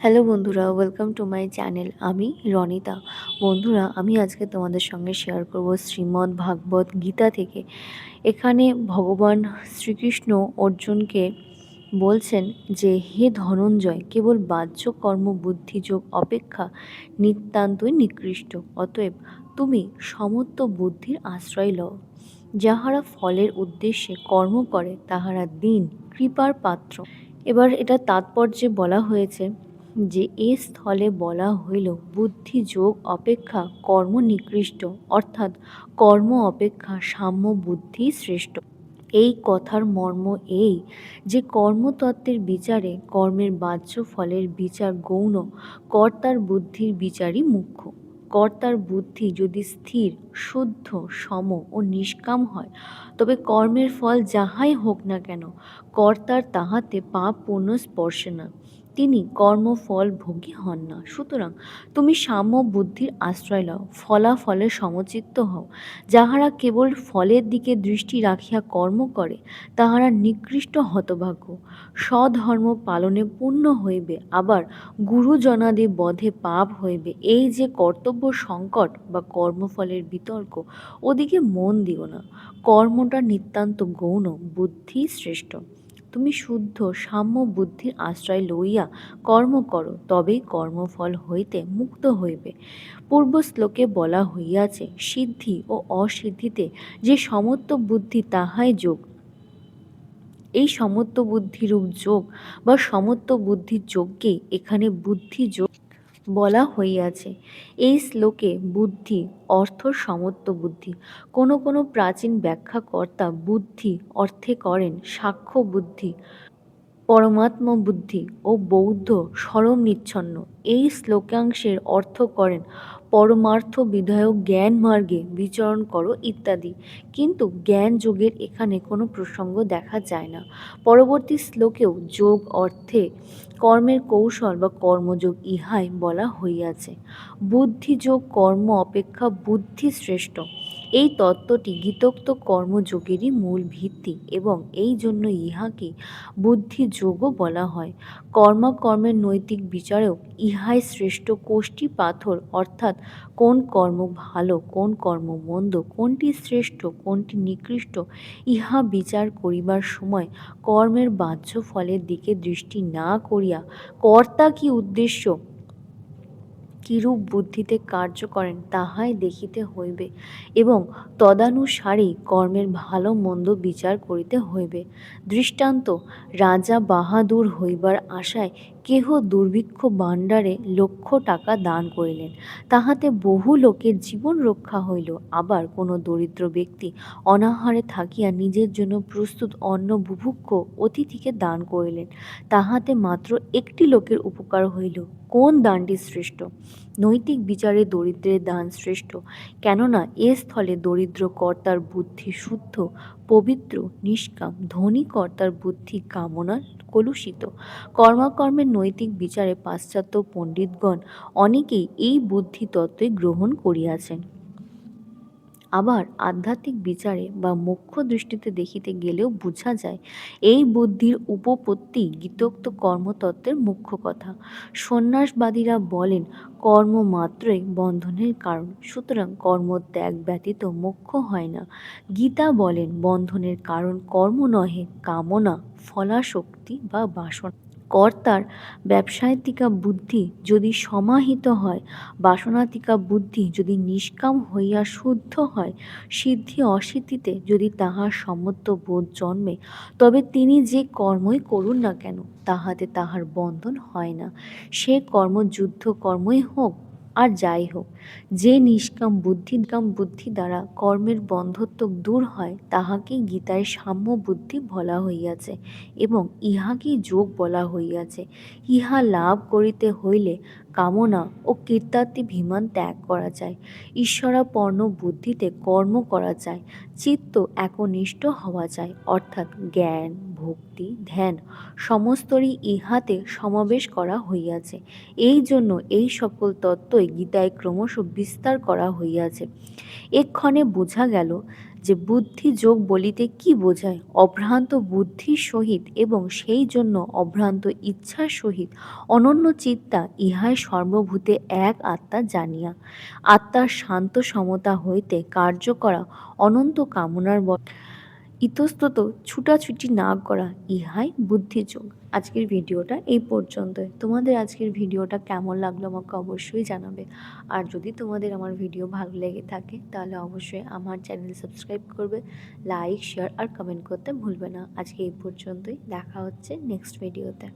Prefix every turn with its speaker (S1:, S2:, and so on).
S1: Hello বন্ধুরা welcome to my channel আমি রনিতা। বন্ধুরা, আমি আজকে তোমাদের সঙ্গে শেয়ার করব শ্রীমদ্ ভাগবত গীতা থেকে। এখানে ভগবান শ্রীকৃষ্ণ অর্জুনকে বলছেন যে, হে ধনঞ্জয়, কেবল বাহ্য কর্ম বুদ্ধিযোগ অপেক্ষা নিতান্তই নিকৃষ্ট। অতএব তুমি সমস্ত বুদ্ধির আশ্রয় লও। যাহারা ফলের উদ্দেশ্যে কর্ম করে, তাহারা দিন কৃপার পাত্র। এবার এটা তাৎপর্যে বলা হয়েছে যে এ স্থলে বলা হইল, বুদ্ধি যোগ অপেক্ষা কর্ম নিকৃষ্ট, অর্থাৎ কর্ম অপেক্ষা সাম্য বুদ্ধি শ্রেষ্ঠ। এই কথার মর্ম এই যে কর্মতত্ত্বের বিচারে কর্মের বাহ্য ফলের বিচার গৌণ, কর্তার বুদ্ধির বিচারই মুখ্য। কর্তার বুদ্ধি যদি স্থির, শুদ্ধ, সম ও নিষ্কাম হয়, তবে কর্মের ফল যাহাই হোক না কেন, কর্তার তাহাতে পাপ পূর্ণ স্পর্শে না। তিনি কর্মফল ভোগী হন না। সুতরাং তুমি সাম্য বুদ্ধির আশ্রয় লও, ফলাফলে সমচিত্ত হও। যাহারা কেবল ফলের দিকে দৃষ্টি রাখিয়া কর্ম করে, তাহারা নিকৃষ্ট হতভাগ্য। স্বধর্ম পালনে পূর্ণ হইবে, আবার গুরুজনাদি বধে পাপ হইবে। এই যে কর্তব্য সংকট বা কর্মফলের বিতর্ক, ওদিকে মন দিও না। কর্মটা নিতান্ত গৌণ, বুদ্ধি শ্রেষ্ঠ। তুমি শুদ্ধ, সাম্য বুদ্ধির আশ্রয় লইয়া কর্ম করো, তবেই কর্মফল হইতে মুক্ত হইবে। পূর্ব শ্লোকে বলা হইয়াছে, সিদ্ধি ও অসিদ্ধিতে যে সমত্ব বুদ্ধি তাহাই যোগ। এই সমত্ব বুদ্ধিরূপ যোগ বা সমত্ব বুদ্ধির যোগকে এখানে বুদ্ধি যোগ বলা হইয়াছে, এই শ্লোকে বুদ্ধি, অর্থ সমত্ব বুদ্ধি, কোন কোন প্রাচীন ব্যাখ্যাকর্তা বুদ্ধি অর্থে করেন সাক্ষ্য বুদ্ধি, পরমাত্ম বুদ্ধি ও বৌদ্ধ স্মরণ নিচ্ছন্ন, এই শ্লোকাংশের অর্থ করেন পরমার্থ বিধায়ক জ্ঞান মার্গে বিচরণ করো ইত্যাদি। কিন্তু জ্ঞান যোগের এখানে কোনো প্রসঙ্গ দেখা যায় না। পরবর্তী শ্লোকেও যোগ অর্থে কর্মের কৌশল বা কর্মযোগ ইহাই বলা হইয়াছে। বুদ্ধিযোগ কর্ম অপেক্ষা বুদ্ধি শ্রেষ্ঠ। এই তত্ত্বটি গীতোক্ত কর্মযোগেরই মূল ভিত্তি এবং এই জন্য ইহাকে বুদ্ধিযোগও বলা হয়। কর্মকর্মের নৈতিক বিচারেও ইহাই শ্রেষ্ঠ কোষ্ঠী পাথর, অর্থাৎ কোন কর্ম ভালো, কোন কর্ম মন্দ, কোনটি শ্রেষ্ঠ, কোনটি নিকৃষ্ট, ইহা বিচার করিবার সময় কর্মের বাহ্য ফলের দিকে দৃষ্টি না করিয়া কর্তা কি উদ্দেশ্য কিরূপ বুদ্ধিতে কার্য করেন তাহাই দেখিতে হইবে এবং তদানুসারেই কর্মের ভালো মন্দ বিচার করিতে হইবে। দৃষ্টান্ত, রাজা বাহাদুর হইবার আশায় কেহ দুর্ভিক্ষ ভাণ্ডারে লক্ষ টাকা দান করিলেন। তাহাতে বহু লোকের জীবন রক্ষা হইল। আবার কোনো দরিদ্র ব্যক্তি অনাহারে থাকিয়া নিজের জন্য প্রস্তুত অন্ন বুভুক্ষ অতিথিকে দান করিলেন। তাহাতে মাত্র একটি লোকের উপকার হইল। কোন দানটি শ্রেষ্ঠ? নৈতিক বিচারে দরিদ্রের দান শ্রেষ্ঠ। কেননা এ স্থলে দরিদ্র কর্তার বুদ্ধি শুদ্ধ পবিত্র, নিষ্কাম, ধনী কর্তার বুদ্ধি কামনা কলুষিত। কর্মাকর্মের নৈতিক বিচারে পাশ্চাত্য পণ্ডিতগণ অনেকেই এই বুদ্ধি তত্ত্বে গ্রহণ করিয়াছেন। আবার আধ্যাত্মিক বিচারে বা মুখ্য দৃষ্টিতে দেখিতে গেলেও বোঝা যায়, এই বুদ্ধির উপপত্তি গীতোক্ত কর্মতত্ত্বের মুখ্য কথা। সন্ন্যাসবাদীরা বলেন, কর্ম মাত্রই বন্ধনের কারণ, সুতরাং কর্মত্যাগ ব্যতীত মোক্ষ হয় না। গীতা বলেন, বন্ধনের কারণ কর্ম নহে, কামনা, ফলাশক্তি বা বাসনা। কর্তার ব্যবসায়তিকা বুদ্ধি যদি সমাহিত হয়, বাসনাতিকা বুদ্ধি যদি নিষ্কাম হইয়া শুদ্ধ হয়, সিদ্ধি অসিদ্ধিতে যদি তাহার সমত্ব বোধ জন্মে, তবে তিনি যে কর্মই করুন না কেন, তাহাতে তাহার বন্ধন হয় না। সে কর্ম যুদ্ধ কর্মই হোক আর যাই হোক, যে নিষ্কাম বুদ্ধিকাম বুদ্ধি দ্বারা কর্মের বন্ধত্ব দূর হয়, তাহাকে গীতায় সাম্য বুদ্ধি বলা হইয়াছে এবং ইহাকেই যোগ বলা হইয়াছে। ইহা লাভ করিতে হইলে কামনা ও কীর্তার্থীভিমান ত্যাগ করা যায়। ঈশ্বরাপর্ণ বুদ্ধিতে কর্ম করা যায়। চিত্ত একনিষ্ঠ হওয়া যায়। অর্থাৎ জ্ঞান, ভক্তি, ধ্যান সমস্তরই ইহাতে সমাবেশ করা হইয়াছে। এই জন্য এই সকল তত্ত্বই গীতায় ক্রমশ বিস্তার করা হইয়াছে। এক্ষণে বোঝা গেল যে বুদ্ধি যোগ বলিতে কি বোঝায়? অভ্রান্ত বুদ্ধির সহিত এবং সেই জন্য অভ্রান্ত ইচ্ছার সহিত অনন্য চিত্তা ইহাই সর্বভূতে এক আত্মা জানিয়া, আত্মার শান্ত সমতা হইতে কার্য করা অনন্ত কামনার ইতস্তত ছুটাছুটি না করা ইহাই বুদ্ধিযোগ আজকের ভিডিওটা এই পর্যন্তই। তোমাদের আজকের ভিডিওটা কেমন লাগল আমাকে অবশ্যই জানাবে। আর যদি তোমাদের আমার ভিডিও ভালো লেগে থাকে, তাহলে অবশ্যই আমার চ্যানেল সাবস্ক্রাইব করবে, লাইক, শেয়ার আর কমেন্ট করতে ভুলবে না। আজকে এই পর্যন্তই। দেখা হচ্ছে নেক্সট ভিডিওতে।